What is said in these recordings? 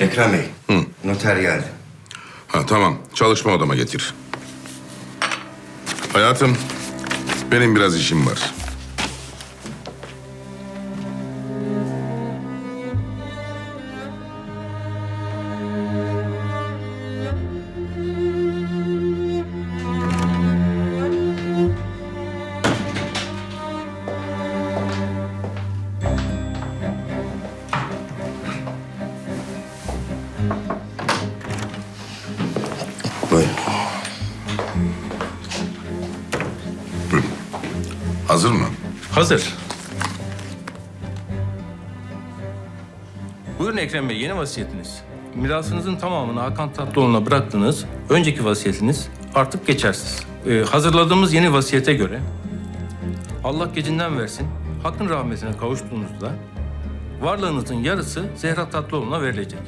Ekrem Bey. Noter geldi. Ha tamam. Çalışma odama getir. Hayatım, benim biraz işim var. Hazır mı? Hazır. Buyurun Ekrem Bey, yeni vasiyetiniz. Mirasınızın tamamını Hakan Tatlıoğlu'na bıraktınız. Önceki vasiyetiniz artık geçersiz. Ee, hazırladığımız yeni vasiyete göre Allah gecinden versin, hakkın rahmetine kavuştuğunuzda varlığınızın yarısı Zehra Tatlıoğlu'na verilecek.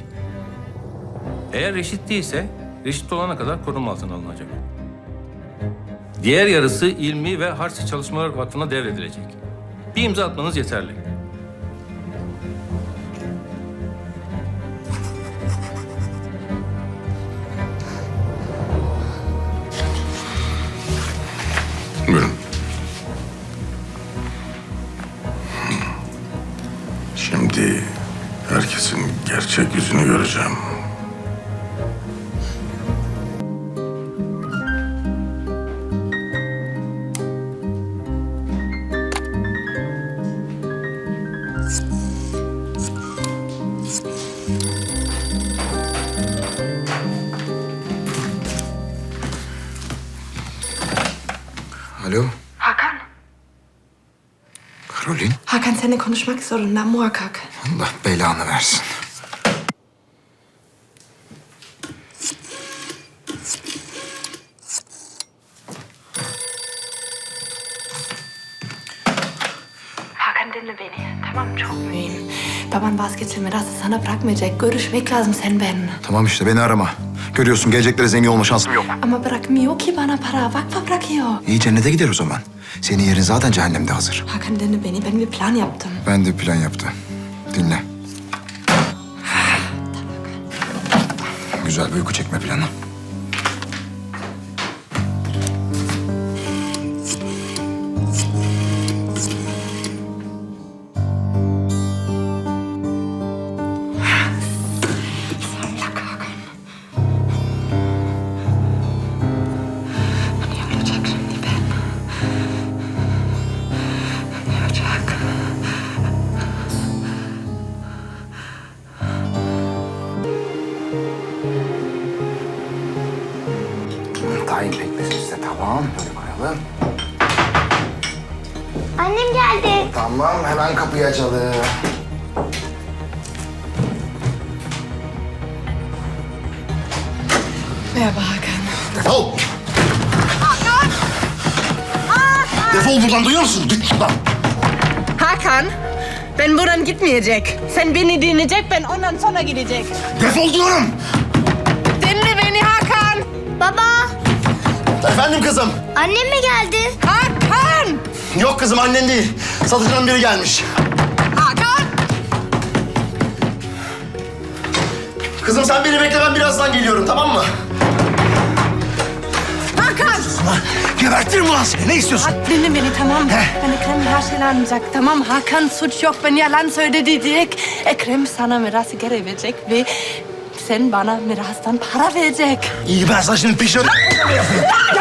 Eğer reşit değilse reşit olana kadar koruma altına alınacak. Diğer yarısı ilmi ve harsi çalışmalar vakfına devredilecek. Bir imza atmanız yeterli. Buyurun. Şimdi herkesin gerçek yüzünü göreceğim. Alo, Hakan. Karolin. Hakan seninle konuşmak zorunda muhakkak. Allah belanı versin. Hakan dinle beni. Tamam çok mühim. Baban vazgeçti mirası sana bırakmayacak. Görüşmek lazım sen benimle. Tamam işte beni arama. Görüyorsun gelecekleri zengin olma şansım yok. Ama bırakmıyor ki bana para. Vakfa bırakıyor. İyi cennete gider o zaman. Senin yerin zaten cehennemde hazır. Hakan dinle beni. Ben bir plan yaptım. Ben de plan yaptı. Dinle. Güzel bir uyku çekme planı. Tayin pekmezi işte tamam. Böyle koyalım. Annem geldi. Tamam hemen kapıyı açalım. Merhaba Hakan. Defol! Defol buradan duyuyor musun? Git şuradan. Hakan, ben buradan gitmeyecek. Sen beni dinleyecek, ben ondan sonra gidecek. Defol diyorum. Efendim kızım. annem mi geldi? Hakan! Yok kızım annen değil. Satıcının biri gelmiş. Hakan! Kızım sen beni bekle ben birazdan geliyorum tamam mı? Hakan! Gebertirim ulan seni. Ne istiyorsun? Bak dinle beni tamam mı? Ben Ekrem her şeyi anlayacak. Tamam Hakan suç yok, ben yalan söyledi diyecek. Ekrem sana mirası geri verecek ve sen bana mirastan para verecek. İyi ben sana şimdi peşin... Ne